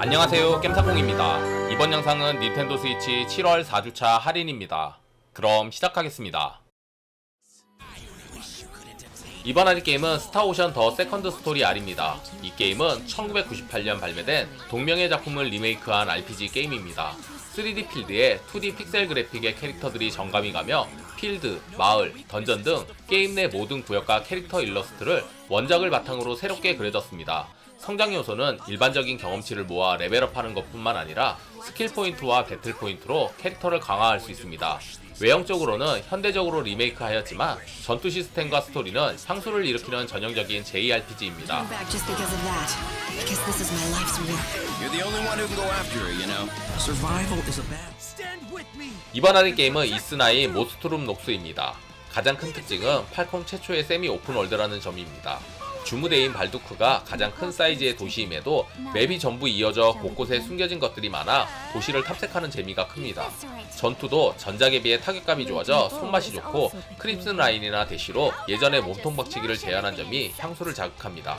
안녕하세요. 겜사공입니다. 이번 영상은 닌텐도 스위치 7월 4주차 할인입니다. 그럼 시작하겠습니다. 이번 할인 게임은 스타오션 더 세컨드 스토리 R입니다. 이 게임은 1998년 발매된 동명의 작품을 리메이크한 RPG 게임입니다. 3D 필드에 2D 픽셀 그래픽의 캐릭터들이 정감이 가며 필드, 마을, 던전 등 게임 내 모든 구역과 캐릭터 일러스트를 원작을 바탕으로 새롭게 그려졌습니다. 성장 요소는 일반적인 경험치를 모아 레벨업하는 것뿐만 아니라 스킬 포인트와 배틀 포인트로 캐릭터를 강화할 수 있습니다. 외형적으로는 현대적으로 리메이크하였지만 전투 시스템과 스토리는 향수를 일으키는 전형적인 JRPG입니다. 이번 할인 게임은 이스나이 모스트룸 녹스입니다. 가장 큰 특징은 팔콤 최초의 세미 오픈월드라는 점입니다. 주무대인 발두크가 가장 큰 사이즈의 도시임에도 맵이 전부 이어져 곳곳에 숨겨진 것들이 많아 도시를 탐색하는 재미가 큽니다. 전투도 전작에 비해 타격감이 좋아져 손맛이 좋고 크립슨 라인이나 대시로 예전의 몸통 박치기를 재현한 점이 향수를 자극합니다.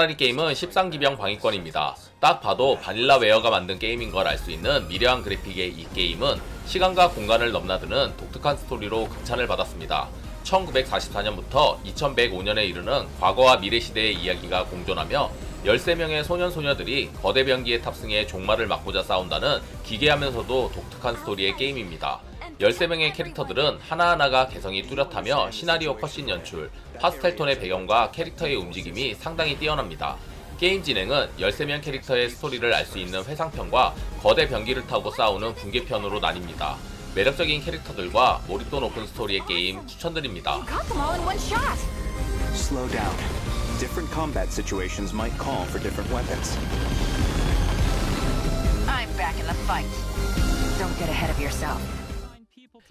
할인 게임은 13기병 방위권입니다. 딱 봐도 바닐라 웨어가 만든 게임인 걸 알 수 있는 미려한 그래픽의 이 게임은 시간과 공간을 넘나드는 독특한 스토리로 극찬을 받았습니다. 1944년부터 2105년에 이르는 과거와 미래 시대의 이야기가 공존하며 13명의 소년 소녀들이 거대 병기에 탑승해 종말을 막고자 싸운다는 기괴하면서도 독특한 스토리의 게임입니다. 13명의 캐릭터들은 하나하나가 개성이 뚜렷하며 시나리오 컷신 연출, 파스텔톤의 배경과 캐릭터의 움직임이 상당히 뛰어납니다. 게임 진행은 13명 캐릭터의 스토리를 알 수 있는 회상편과 거대 병기를 타고 싸우는 분계편으로 나뉩니다. 매력적인 캐릭터들과 몰입도 높은 스토리의 게임 추천드립니다. Got them all in one shot! Slow down. Different combat situations might call for different weapons. I'm back in the fight. Don't get ahead of yourself.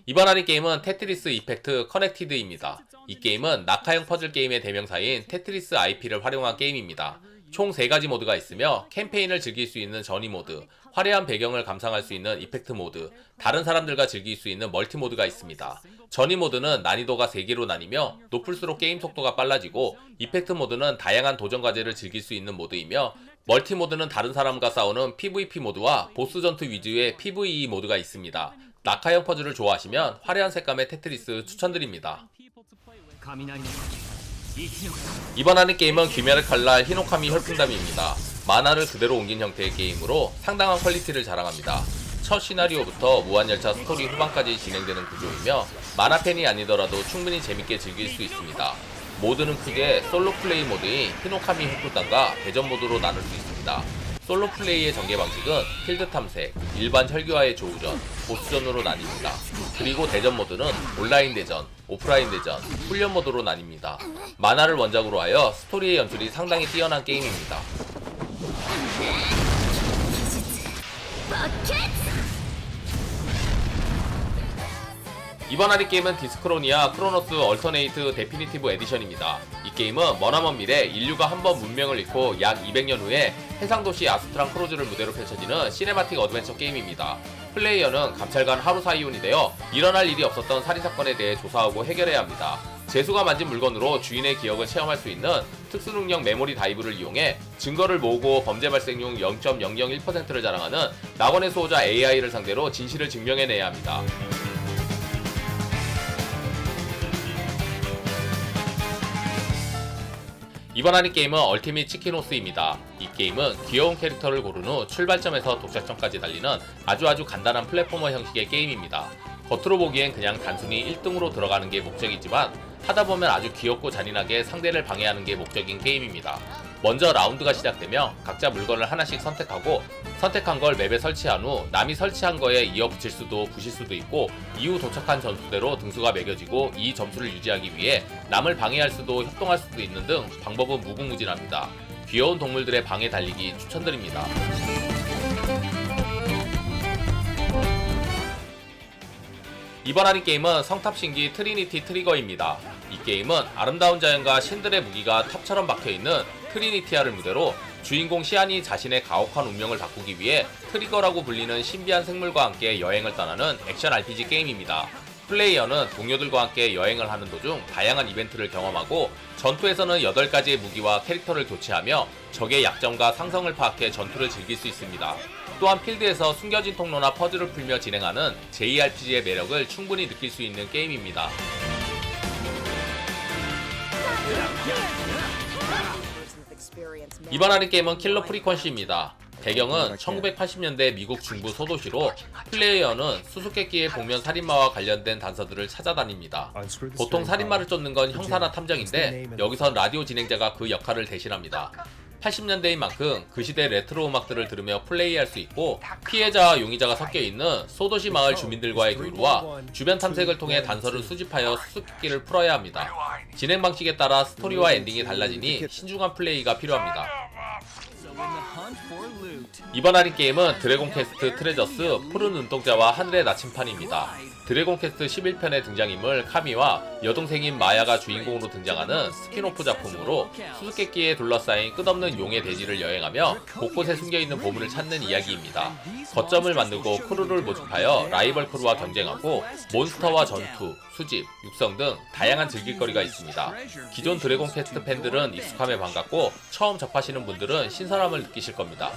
이번 할인 게임은 테트리스 이펙트 커넥티드입니다. 이 게임은 낙하형 퍼즐 게임의 대명사인 테트리스 IP를 활용한 게임입니다. 총 3가지 모드가 있으며 캠페인을 즐길 수 있는 전위 모드, 화려한 배경을 감상할 수 있는 이펙트 모드, 다른 사람들과 즐길 수 있는 멀티 모드가 있습니다. 전위 모드는 난이도가 3개로 나뉘며 높을수록 게임 속도가 빨라지고 이펙트 모드는 다양한 도전 과제를 즐길 수 있는 모드이며 멀티 모드는 다른 사람과 싸우는 PVP 모드와 보스 전투 위주의 PVE 모드가 있습니다. 낙하형 퍼즐을 좋아하시면 화려한 색감의 테트리스 추천드립니다. 이번 하는 게임은 귀멸의 칼날 히노카미 혈풍담입니다. 만화를 그대로 옮긴 형태의 게임으로 상당한 퀄리티를 자랑합니다. 첫 시나리오부터 무한열차 스토리 후반까지 진행되는 구조이며 만화 팬이 아니더라도 충분히 재밌게 즐길 수 있습니다. 모드는 크게 솔로 플레이 모드인 히노카미 혈풍담과 대전 모드로 나눌 수 있습니다. 솔로 플레이의 전개 방식은 필드 탐색, 일반 혈기와의 조우전, 보스전으로 나뉩니다. 그리고 대전 모드는 온라인 대전, 오프라인 대전, 훈련 모드로 나뉩니다. 만화를 원작으로 하여 스토리의 연출이 상당히 뛰어난 게임입니다. 이번 할인 게임은 디스크로니아 크로노스 얼터네이트 데피니티브 에디션입니다. 이 게임은 머나먼 미래 인류가 한 번 문명을 잃고 약 200년 후에 해상도시 아스트란 크로즈를 무대로 펼쳐지는 시네마틱 어드벤처 게임입니다. 플레이어는 감찰관 하루 사이온이 되어 일어날 일이 없었던 살인사건에 대해 조사하고 해결해야 합니다. 재수가 만진 물건으로 주인의 기억을 체험할 수 있는 특수능력 메모리 다이브를 이용해 증거를 모으고 범죄 발생률 0.001%를 자랑하는 낙원의 수호자 AI를 상대로 진실을 증명해내야 합니다. 이번 할인 게임은 얼티밋 치킨호스입니다. 이 게임은 귀여운 캐릭터를 고른 후 출발점에서 도착점까지 달리는 아주 아주 간단한 플랫포머 형식의 게임입니다. 겉으로 보기엔 그냥 단순히 1등으로 들어가는 게 목적이지만 하다 보면 아주 귀엽고 잔인하게 상대를 방해하는 게 목적인 게임입니다. 먼저 라운드가 시작되며 각자 물건을 하나씩 선택하고 선택한 걸 맵에 설치한 후 남이 설치한 거에 이어 붙일 수도 부실 수도 있고 이후 도착한 점수대로 등수가 매겨지고 이 점수를 유지하기 위해 남을 방해할 수도 협동할 수도 있는 등 방법은 무궁무진합니다. 귀여운 동물들의 방해 달리기 추천드립니다. 이번 할인 게임은 성탑신기 트리니티 트리거입니다. 이 게임은 아름다운 자연과 신들의 무기가 탑처럼 박혀있는 트리니티아를 무대로 주인공 시안이 자신의 가혹한 운명을 바꾸기 위해 트리거라고 불리는 신비한 생물과 함께 여행을 떠나는 액션 RPG 게임입니다. 플레이어는 동료들과 함께 여행을 하는 도중 다양한 이벤트를 경험하고 전투에서는 8가지의 무기와 캐릭터를 교체하며 적의 약점과 상성을 파악해 전투를 즐길 수 있습니다. 또한 필드에서 숨겨진 통로나 퍼즐을 풀며 진행하는 JRPG의 매력을 충분히 느낄 수 있는 게임입니다. 이번 할인 게임은 킬러 프리퀀시입니다. 배경은 1980년대 미국 중부 소도시로 플레이어는 수수께끼의 복면 살인마와 관련된 단서들을 찾아다닙니다. 보통 살인마를 쫓는 건 형사나 탐정인데 여기선 라디오 진행자가 그 역할을 대신합니다. 80년대인 만큼 그 시대 레트로 음악들을 들으며 플레이할 수 있고 피해자와 용의자가 섞여 있는 소도시 마을 주민들과의 교류와 주변 탐색을 통해 단서를 수집하여 수수께끼를 풀어야 합니다. 진행 방식에 따라 스토리와 엔딩이 달라지니 신중한 플레이가 필요합니다. 이번 할인 게임은 드래곤 퀘스트 트레저스 푸른 눈동자와 하늘의 나침판입니다. 드래곤 퀘스트 11편의 등장인물 카미와 여동생인 마야가 주인공으로 등장하는 스피노프 작품으로 수수께끼에 둘러싸인 끝없는 용의 대지를 여행하며 곳곳에 숨겨있는 보물을 찾는 이야기입니다. 거점을 만들고 크루를 모집하여 라이벌 크루와 경쟁하고 몬스터와 전투, 수집, 육성 등 다양한 즐길거리가 있습니다. 기존 드래곤 퀘스트 팬들은 익숙함에 반갑고 처음 접하시는 분들은 신선 함을 느끼실 겁니다.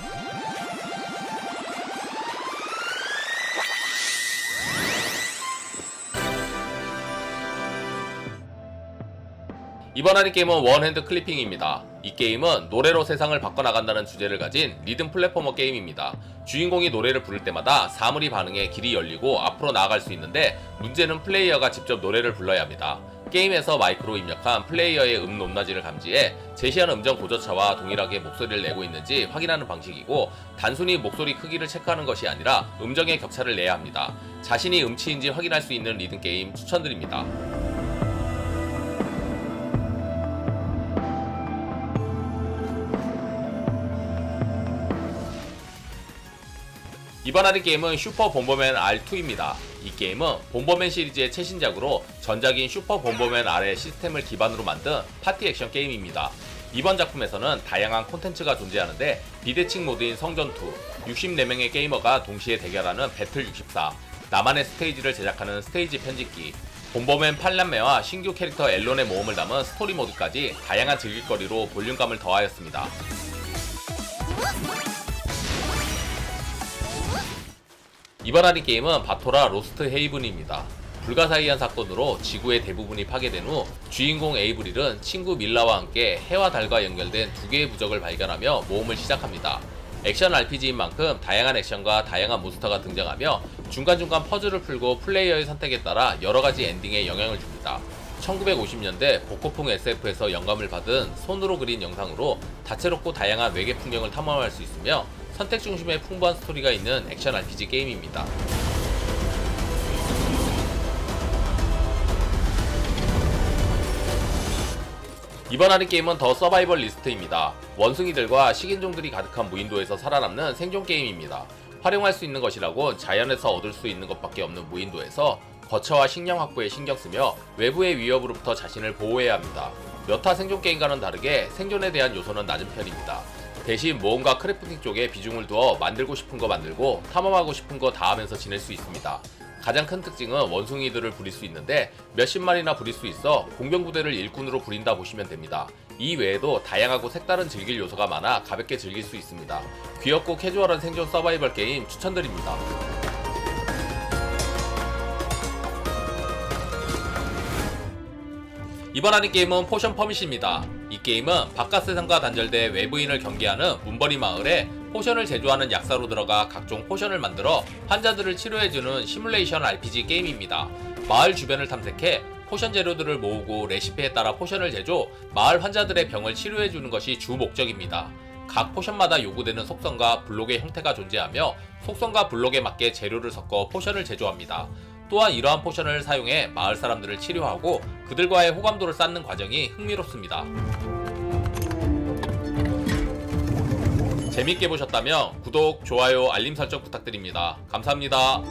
이번 할인 게임은 원핸드 클리핑입니다. 이 게임은 노래로 세상을 바꿔나간다는 주제를 가진 리듬 플랫포머 게임입니다. 주인공이 노래를 부를 때마다 사물이 반응해 길이 열리고 앞으로 나아갈 수 있는데 문제는 플레이어가 직접 노래를 불러야 합니다. 게임에서 마이크로 입력한 플레이어의 음 높낮이를 감지해 제시한 음정 고저차와 동일하게 목소리를 내고 있는지 확인하는 방식이고 단순히 목소리 크기를 체크하는 것이 아니라 음정의 격차를 내야 합니다. 자신이 음치인지 확인할 수 있는 리듬 게임 추천드립니다. 이번 할인 게임은 슈퍼 bomberman R2입니다. 이 게임은 bomberman 시리즈의 최신작으로 전작인 슈퍼 bomberman R의 시스템을 기반으로 만든 파티 액션 게임입니다. 이번 작품에서는 다양한 콘텐츠가 존재하는데 비대칭 모드인 성전투, 64명의 게이머가 동시에 대결하는 배틀 64, 나만의 스테이지를 제작하는 스테이지 편집기, 본범맨 팔남매와 신규 캐릭터 앨런의 모험을 담은 스토리 모드까지 다양한 즐길거리로 볼륨감을 더하였습니다. 이번 할인 게임은 바토라 로스트 헤이븐입니다. 불가사의한 사건으로 지구의 대부분이 파괴된 후 주인공 에이브릴은 친구 밀라와 함께 해와 달과 연결된 두 개의 부적을 발견하며 모험을 시작합니다. 액션 RPG인 만큼 다양한 액션과 다양한 몬스터가 등장하며 중간중간 퍼즐을 풀고 플레이어의 선택에 따라 여러가지 엔딩에 영향을 줍니다. 1950년대 복고풍 SF에서 영감을 받은 손으로 그린 영상으로 다채롭고 다양한 외계 풍경을 탐험할 수 있으며 선택 중심의 풍부한 스토리가 있는 액션 RPG 게임입니다. 이번 할인 게임은 더 서바이벌 리스트입니다. 원숭이들과 식인종들이 가득한 무인도에서 살아남는 생존 게임입니다. 활용할 수 있는 것이라곤 자연에서 얻을 수 있는 것밖에 없는 무인도에서 거처와 식량 확보에 신경 쓰며 외부의 위협으로부터 자신을 보호해야 합니다. 여타 생존 게임과는 다르게 생존에 대한 요소는 낮은 편입니다. 대신 모험과 크래프팅 쪽에 비중을 두어 만들고 싶은 거 만들고 탐험하고 싶은 거 다 하면서 지낼 수 있습니다. 가장 큰 특징은 원숭이들을 부릴 수 있는데 몇십 마리나 부릴 수 있어 공병 부대를 일꾼으로 부린다 보시면 됩니다. 이 외에도 다양하고 색다른 즐길 요소가 많아 가볍게 즐길 수 있습니다. 귀엽고 캐주얼한 생존 서바이벌 게임 추천드립니다. 이번 할인 게임은 포션 퍼밋입니다. 이 게임은 바깥 세상과 단절돼 외부인을 경계하는 문버리 마을에 포션을 제조하는 약사로 들어가 각종 포션을 만들어 환자들을 치료해주는 시뮬레이션 RPG 게임입니다. 마을 주변을 탐색해 포션 재료들을 모으고 레시피에 따라 포션을 제조, 마을 환자들의 병을 치료해주는 것이 주 목적입니다. 각 포션마다 요구되는 속성과 블록의 형태가 존재하며 속성과 블록에 맞게 재료를 섞어 포션을 제조합니다. 또한 이러한 포션을 사용해 마을 사람들을 치료하고 그들과의 호감도를 쌓는 과정이 흥미롭습니다. 재밌게 보셨다면 구독, 좋아요, 알림 설정 부탁드립니다. 감사합니다.